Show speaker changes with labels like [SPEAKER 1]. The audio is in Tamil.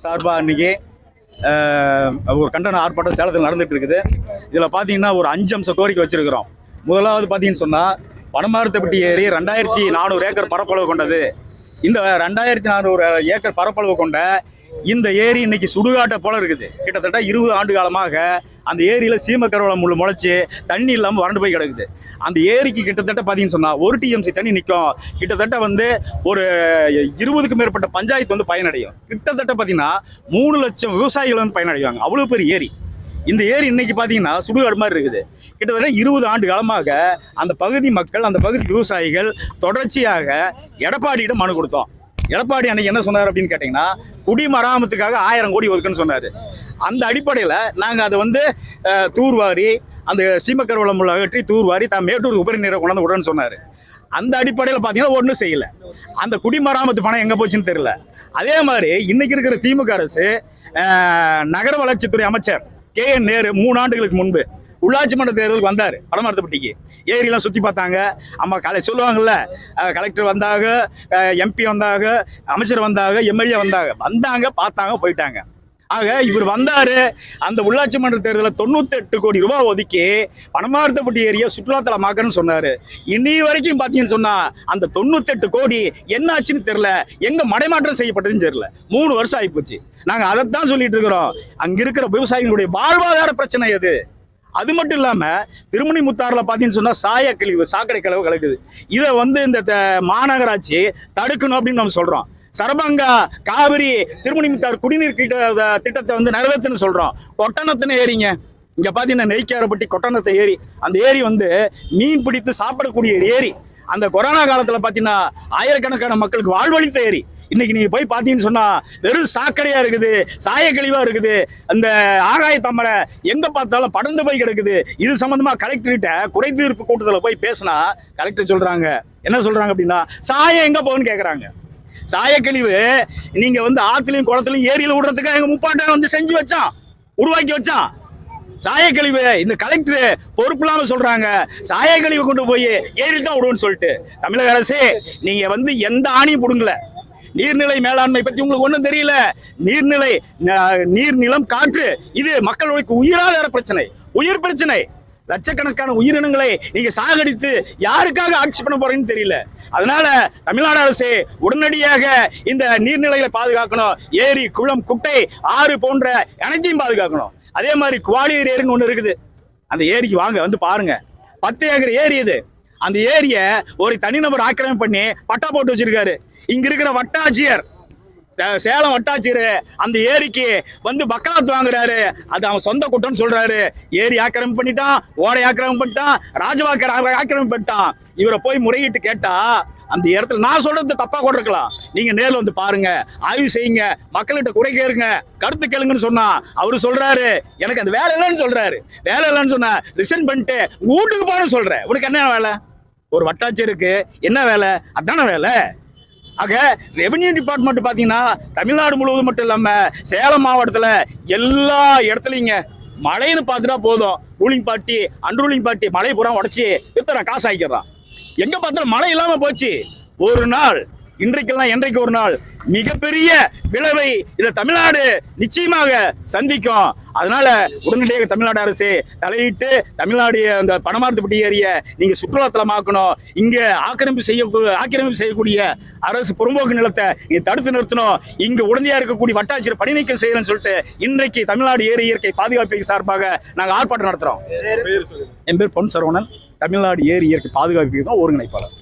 [SPEAKER 1] சார்பாக இன்னைக்கு ஒரு கண்டன ஆர்ப்பாட்டம் சேலத்தில் நடந்துட்டு இருக்குது. இதில் பார்த்தீங்கன்னா ஒரு அஞ்சு அம்ச கோரிக்கை வச்சிருக்கிறோம். முதலாவது பார்த்தீங்கன்னு சொன்னால் பனமரத்தைப்பட்டி ஏரி ரெண்டாயிரத்தி நானூறு ஏக்கர் பரப்பளவு கொண்டது. இந்த ரெண்டாயிரத்தி நானூறு ஏக்கர் பரப்பளவு கொண்ட இந்த ஏரி இன்னைக்கு சுடுகாட்டை போல இருக்குது. கிட்டத்தட்ட இருபது ஆண்டு காலமாக அந்த ஏரியில் சீமக்கருவளம் முள்ளு முளைச்சி தண்ணி இல்லாமல் வறண்டு போய் கிடக்குது. அந்த ஏரிக்கு கிட்டத்தட்ட பார்த்தீங்கன்னு சொன்னால் ஒரு டிஎம்சி தண்ணி நிற்கும் கிட்டத்தட்ட வந்து ஒரு இருபதுக்கு மேற்பட்ட பஞ்சாயத்து வந்து பயனடையும். கிட்டத்தட்ட பார்த்தீங்கன்னா மூணு லட்சம் விவசாயிகள் வந்து பயனடைவாங்க. அவ்வளோ பெரிய ஏரி. இந்த ஏரி இன்னைக்கு பார்த்தீங்கன்னா சுடுகாடு மாதிரி இருக்குது. கிட்டத்தட்ட இருபது ஆண்டு காலமாக அந்த பகுதி மக்கள் அந்த பகுதி விவசாயிகள் தொடர்ச்சியாக எடப்பாடியிடம் மனு கொடுத்தோம். எடப்பாடி அன்னைக்கு என்ன சொன்னார் அப்படின்னு கேட்டிங்கன்னா குடிமராமத்துக்காக ஆயிரம் கோடி ஒதுக்குன்னு சொன்னார். அந்த அடிப்படையில் நாங்கள் அதை வந்து தூர்வாரி அந்த சீமக்கருவளம் உள்ள அகற்றி தூர்வாரி தான் மேட்டூர் உபரி நீரை கொண்டாந்து விடுறேன்னு சொன்னார். அந்த அடிப்படையில் பார்த்தீங்கன்னா ஒன்றும் செய்யல. அந்த குடிமராமத்து பணம் எங்கே போச்சுன்னு தெரியல. அதே மாதிரி இன்னைக்கு இருக்கிற திமுக அரசு நகர வளர்ச்சித்துறை அமைச்சர் கே என் நேரு மூணு ஆண்டுகளுக்கு முன்பு உள்ளாட்சி மன்ற தேர்தலுக்கு வந்தார் படமரத்துப்பட்டிக்கு ஏரியெல்லாம் சுற்றி பார்த்தாங்க. அம்மா கலை சொல்லுவாங்கல்ல கலெக்டர் வந்தாங்க எம்பி வந்தாங்க அமைச்சர் வந்தாங்க எம்எல்ஏ வந்தாங்க வந்தாங்க பார்த்தாங்க போயிட்டாங்க. ஆக இவர் வந்தாரு. அந்த உள்ளாட்சி மன்ற தேர்தலில் தொண்ணூத்தெட்டு கோடி ரூபாய் ஒதுக்கி பணமார்த்தப்பட்டி ஏரியா சுற்றுலாத்தலமாக்கன்னு சொன்னாரு. இன்னி வரைக்கும் பார்த்தீங்கன்னு சொன்னா அந்த தொண்ணூத்தெட்டு கோடி என்ன ஆச்சுன்னு தெரியல. எங்க மடைமாற்றம் செய்யப்பட்டதுன்னு தெரியல. மூணு வருஷம் ஆகிப்போச்சு நாங்க அதைத்தான் சொல்லிட்டு இருக்கிறோம். அங்க இருக்கிற விவசாயிகளுடைய வாழ்வாதார பிரச்சனை எது? அது மட்டும் இல்லாம திருமணி முத்தாறுல பாத்தீங்கன்னு சொன்னா சாய கழிவு சாக்கடை கழிவு கலக்குது. இதை வந்து இந்த த- மாநகராட்சி தடுக்கணும் அப்படின்னு நம்ம சொல்றோம். சரபங்கா காவிரி திருமணிமித்தார் குடிநீர் கிட்ட திட்டத்தை வந்து நிறைவேற்றுன்னு சொல்றோம். கொட்டணத்தின ஏரிங்க இங்க பாத்தீங்கன்னா நெய்க்காரப்பட்டி கொட்டணத்தை ஏரி அந்த ஏரி வந்து மீன் பிடித்து சாப்பிடக்கூடிய ஏரி. அந்த கொரோனா காலத்துல பாத்தீங்கன்னா ஆயிரக்கணக்கான மக்களுக்கு வாழ்வழித்த ஏரி. இன்னைக்கு நீங்க போய் பாத்தீங்கன்னு சொன்னா வெறும் சாக்கடையா இருக்குது சாயக்கழிவா இருக்குது. அந்த ஆகாய தாமரை எங்க பார்த்தாலும் படர்ந்து போய் கிடக்குது. இது சம்பந்தமா கலெக்டர்கிட்ட குறைதீர்ப்பு கூட்டத்தில் போய் பேசினா கலெக்டர் சொல்றாங்க. என்ன சொல்றாங்க அப்படின்னா சாயம் எங்க போகுன்னு கேட்குறாங்க சாயக்கழிவு நீங்க வந்து ஆத்துலயும் குளத்துலயும் ஏரியில விடுறதுக்காக எங்க முப்பாட்டை வந்து செஞ்சு வச்சான் உருவாக்கி வச்சான். சாயக்கழிவு இந்த கலெக்டர் பொறுப்பு சொல்றாங்க. சாயக்கழிவு கொண்டு போய் ஏரியில் தான் விடுவோம்னு சொல்லிட்டு. தமிழக அரசு நீங்க வந்து எந்த ஆணியும் பிடுங்கல. நீர்நிலை மேலாண்மை பத்தி உங்களுக்கு ஒண்ணும் தெரியல. நீர்நிலை நீர் நீர்நிலம் காற்று இது மக்களுக்கு உயிராதார பிரச்சனை. உயிர் பிரச்சனை. லட்சக்கணக்கான உயிரினங்களை நீங்க சாகடித்து யாருக்காக ஆட்சி பண்ண போறீங்கன்னு தெரியல. அதனால தமிழ்நாடு அரசு உடனடியாக இந்த நீர்நிலைகளை பாதுகாக்கணும். ஏரி குளம் குட்டை ஆறு போன்ற அனைத்தையும் பாதுகாக்கணும். அதே மாதிரி குவாலியர் ஏரின்னு ஒன்று இருக்குது. அந்த ஏரிக்கு வாங்க வந்து பாருங்க. பத்து ஏக்கர் ஏரி இது. அந்த ஏரியை ஒரு தனிநபர் ஆக்கிரமிப்பு பண்ணி பட்டா போட்டு வச்சிருக்காரு. இங்க இருக்கிற வட்டாட்சியர் சேலம் வட்டாட்சியர் அந்த ஏரிக்கு வந்து பக்கலாத்து வாங்குறாரு. அது அவன் சொந்த கூட்டம்னு சொல்றாரு. ஏரி ஆக்கிரமிப்பு பண்ணிட்டான் ஓடை ஆக்கிரமிப்பு பண்ணிட்டான் ராஜவாக்கர் ஆ- ஆக்கிரமிப்பு பண்ணிட்டான். இவரை போய் முறையிட்டு கேட்டா அந்த இடத்துல நான் சொல்றது தப்பா கூட இருக்கலாம். நீங்க நேரில் வந்து பாருங்க ஆய்வு செய்யுங்க மக்கள்கிட்ட குறை கேளுங்க கருத்து கேளுங்கன்னு சொன்னா அவரு சொல்றாரு. எனக்கு அந்த வேலை இல்லைன்னு சொல்றாரு. வேலை இல்லைன்னு சொன்னா ரிசன் பண்ணிட்டு வீட்டுக்கு போன்னு சொல்றேன். உனக்கு என்ன வேலை? ஒரு வட்டாட்சியருக்கு என்ன வேலை? அதான வேலை. ஆக ரெவென்யூ டிபார்ட்மெண்ட் பார்த்தீங்கன்னா தமிழ்நாடு முழுவதும் மட்டும் இல்லாமல் சேலம் மாவட்டத்தில் எல்லா இடத்துலையுங்க மழைன்னு பார்த்துட்டா போதும். ரூலிங் பார்ட்டி அன்ரூலிங் பார்ட்டி மழை பூரா உடச்சி வித்துறான் காசு ஆக்கிடுறான் எங்கே பார்த்தாலும் மழை இல்லாமல் போச்சு. ஒரு நாள் இன்றைக்கெல்லாம் என்றைக்கு ஒரு நாள்? மிகப்பெரிய விளைவை இந்த தமிழ்நாடு நிச்சயமாக சந்திக்கும். அதனால உடனடியாக தமிழ்நாடு அரசு தலையிட்டு தமிழ்நாடு அந்த பணமார்த்தப்பட்டி ஏரிய நீங்க சுற்றுலாத்தலமாக்கணும் இங்க ஆக்கிரமிப்பு செய்ய ஆக்கிரமிப்பு செய்யக்கூடிய அரசு புறம்போக்கு நிலத்தை நீங்க தடுத்து நிறுத்தணும். இங்க உடனடியாக இருக்கக்கூடிய வட்டாட்சியர் பணி நீக்கம் செய்யணும்னு சொல்லிட்டு இன்றைக்கு தமிழ்நாடு ஏரி இயற்கை பாதுகாப்பு சார்பாக நாங்கள் ஆர்ப்பாட்டம் நடத்துறோம். என் பேர் பொன் சரவணன். தமிழ்நாடு ஏரி இயற்கை பாதுகாப்பு தான் ஒருங்கிணைப்பாளர்.